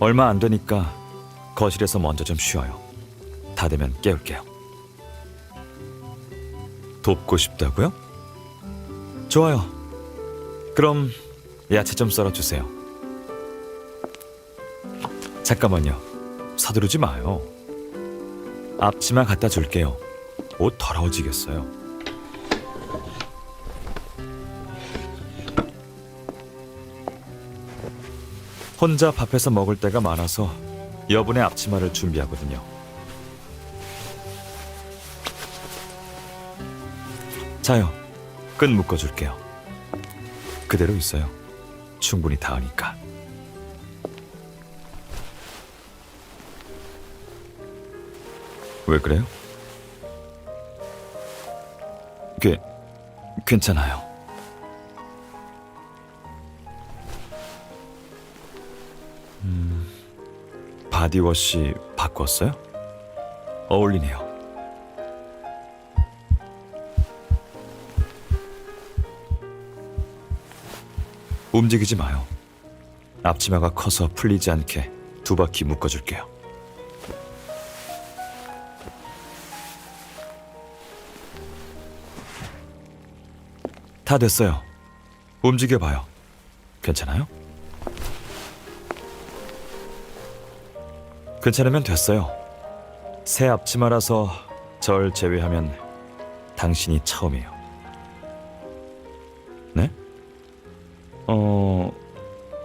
얼마 안 되니까 거실에서 먼저 좀 쉬어요. 다 되면 깨울게요. 돕고 싶다고요? 좋아요. 그럼 야채 좀 썰어 주세요. 잠깐만요. 서두르지 마요. 앞치마 갖다 줄게요. 옷 더러워지겠어요. 혼자 밥해서 먹을 때가 많아서 여분의 앞치마를 준비하거든요. 자요. 끈 묶어줄게요. 그대로 있어요. 충분히 닿으니까. 왜 그래요? 괜 괜찮아요. 바디워시 바꿨어요? 어울리네요. 움직이지 마요. 앞치마가 커서 풀리지 않게 두 바퀴 묶어줄게요. 다 됐어요. 움직여봐요. 괜찮아요? 괜찮으면 됐어요. 새 앞치마라서 절 제외하면 당신이 처음이에요. 네? 어,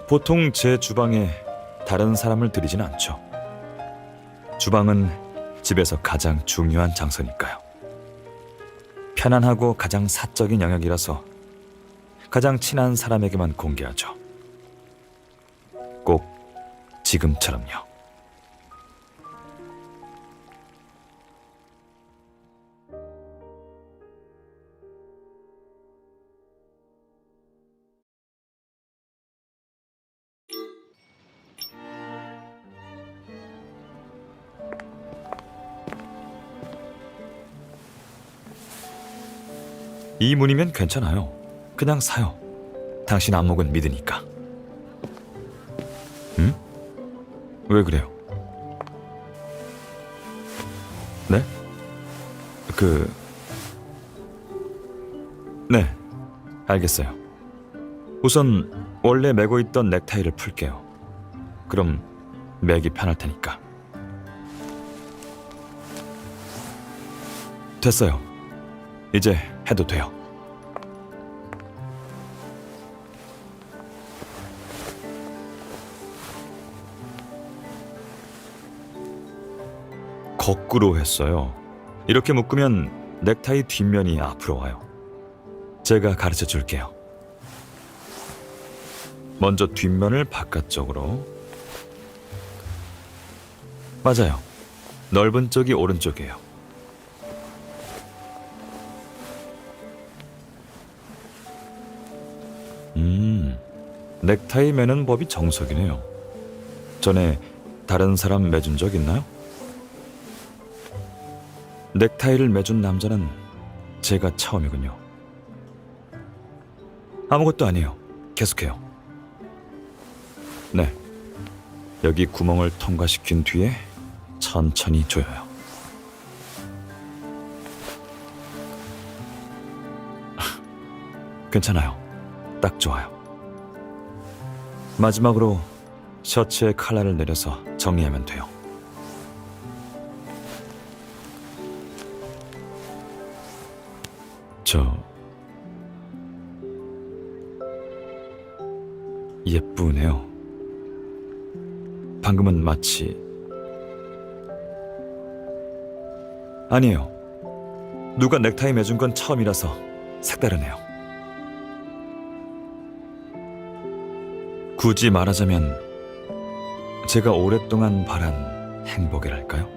보통 제 주방에 다른 사람을 들이진 않죠. 주방은 집에서 가장 중요한 장소니까요. 편안하고 가장 사적인 영역이라서 가장 친한 사람에게만 공개하죠. 꼭 지금처럼요. 이 문이면 괜찮아요. 그냥 사요. 당신 안목은 믿으니까. 응? 왜 그래요? 네? 그... 네, 알겠어요. 우선 원래 메고 있던 넥타이를 풀게요. 그럼 매기 편할 테니까. 됐어요. 이제 해도 돼요. 거꾸로 했어요. 이렇게 묶으면 넥타이 뒷면이 앞으로 와요. 제가 가르쳐 줄게요. 먼저 뒷면을 바깥쪽으로. 맞아요. 넓은 쪽이 오른쪽이에요. 음, 넥타이 매는 법이 정석이네요. 전에 다른 사람 매준 적 있나요? 넥타이를 매준 남자는 제가 처음이군요. 아무것도 아니에요. 계속해요. 네. 여기 구멍을 통과시킨 뒤에 천천히 조여요. 괜찮아요. 딱 좋아요. 마지막으로 셔츠의 칼라를 내려서 정리하면 돼요. 저 예쁘네요. 방금은 마치 아니에요. 누가 넥타이 매준 건 처음이라서 색다르네요. 굳이 말하자면 제가 오랫동안 바란 행복이랄까요?